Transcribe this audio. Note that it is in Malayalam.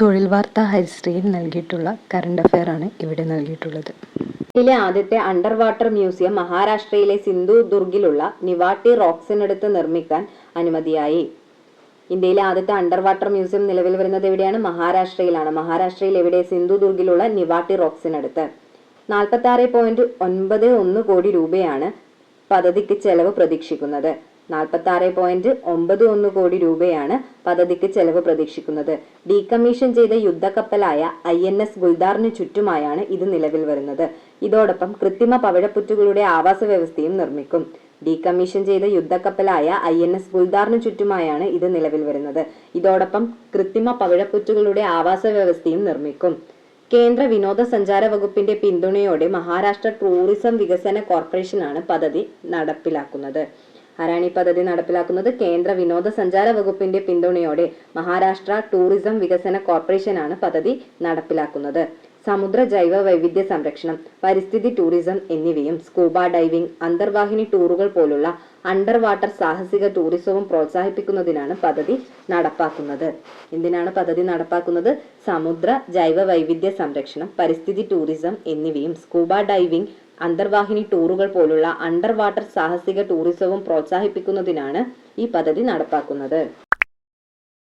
തൊഴിൽ വാർത്ത ഹരിശ്രീയിൽ നൽകിയിട്ടുള്ള കറണ്ട് അഫയർ ആണ് ഇവിടെ നൽകിയിട്ടുള്ളത്. ഇതിലെ ആദ്യത്തെ അണ്ടർ വാട്ടർ മ്യൂസിയം മഹാരാഷ്ട്രയിലെ സിന്ധു ദുർഗിലുള്ള നിവാട്ടി റോക്സിനടുത്ത് നിർമ്മിക്കാൻ അനുമതിയായി. ഇന്ത്യയിലെ ആദ്യത്തെ അണ്ടർ വാട്ടർ മ്യൂസിയം നിലവിൽ വരുന്നത് എവിടെയാണ്? മഹാരാഷ്ട്രയിലാണ്. മഹാരാഷ്ട്രയിൽ എവിടെ? സിന്ധു ദുർഗിലുള്ള നിവാട്ടി റോക്സിനടുത്ത്. നാൽപ്പത്തി ആറ് പോയിന്റ് ഒൻപത് ഒന്ന് കോടി രൂപയാണ് പദ്ധതിക്ക് ചെലവ് പ്രതീക്ഷിക്കുന്നത്. നാൽപ്പത്തി ആറ് പോയിന്റ് ഒമ്പത് ഒന്ന് കോടി രൂപയാണ് പദ്ധതിക്ക് ചെലവ് പ്രതീക്ഷിക്കുന്നത്. ഡീകമ്മീഷൻ ചെയ്ത യുദ്ധക്കപ്പലായ ഐ എൻ എസ് ഗുൽദാറിന് ചുറ്റുമായാണ് ഇത് നിലവിൽ വരുന്നത്. ഇതോടൊപ്പം കൃത്രിമ പവിഴപ്പുറ്റുകളുടെ ആവാസ വ്യവസ്ഥയും നിർമ്മിക്കും. ഡീകമ്മീഷൻ ചെയ്ത യുദ്ധക്കപ്പലായ ഐ എൻ എസ് ഗുൽദാറിന് ചുറ്റുമായാണ് ഇത് നിലവിൽ വരുന്നത്. ഇതോടൊപ്പം കൃത്രിമ പവിഴപ്പുറ്റുകളുടെ ആവാസ വ്യവസ്ഥയും നിർമ്മിക്കും. കേന്ദ്ര വിനോദസഞ്ചാര വകുപ്പിന്റെ പിന്തുണയോടെ മഹാരാഷ്ട്ര ടൂറിസം വികസന കോർപ്പറേഷനാണ് പദ്ധതി നടപ്പിലാക്കുന്നത്. ആരാണ് ഈ പദ്ധതി നടപ്പിലാക്കുന്നത് കേന്ദ്ര വിനോദസഞ്ചാര വകുപ്പിന്റെ പിന്തുണയോടെ മഹാരാഷ്ട്ര ടൂറിസം വികസന കോർപ്പറേഷനാണ് പദ്ധതി നടപ്പിലാക്കുന്നത്. സമുദ്ര ജൈവ വൈവിധ്യ സംരക്ഷണം പരിസ്ഥിതി ടൂറിസം എന്നിവയും സ്കൂബ ഡൈവിംഗ് അന്തർവാഹിനി ടൂറുകൾ പോലുള്ള അണ്ടർ വാട്ടർ സാഹസിക ടൂറിസവും പ്രോത്സാഹിപ്പിക്കുന്നതിനാണ് പദ്ധതി നടപ്പാക്കുന്നത്. എന്തിനാണ് പദ്ധതി നടപ്പാക്കുന്നത്? സമുദ്ര ജൈവ വൈവിധ്യ സംരക്ഷണം പരിസ്ഥിതി ടൂറിസം എന്നിവയും സ്കൂബ ഡൈവിംഗ് അന്തർവാഹിനി ടൂറുകൾ പോലുള്ള അണ്ടർ വാട്ടർ സാഹസിക ടൂറിസവും പ്രോത്സാഹിപ്പിക്കുന്നതിനാണ് ഈ പദ്ധതി നടപ്പാക്കുന്നത്.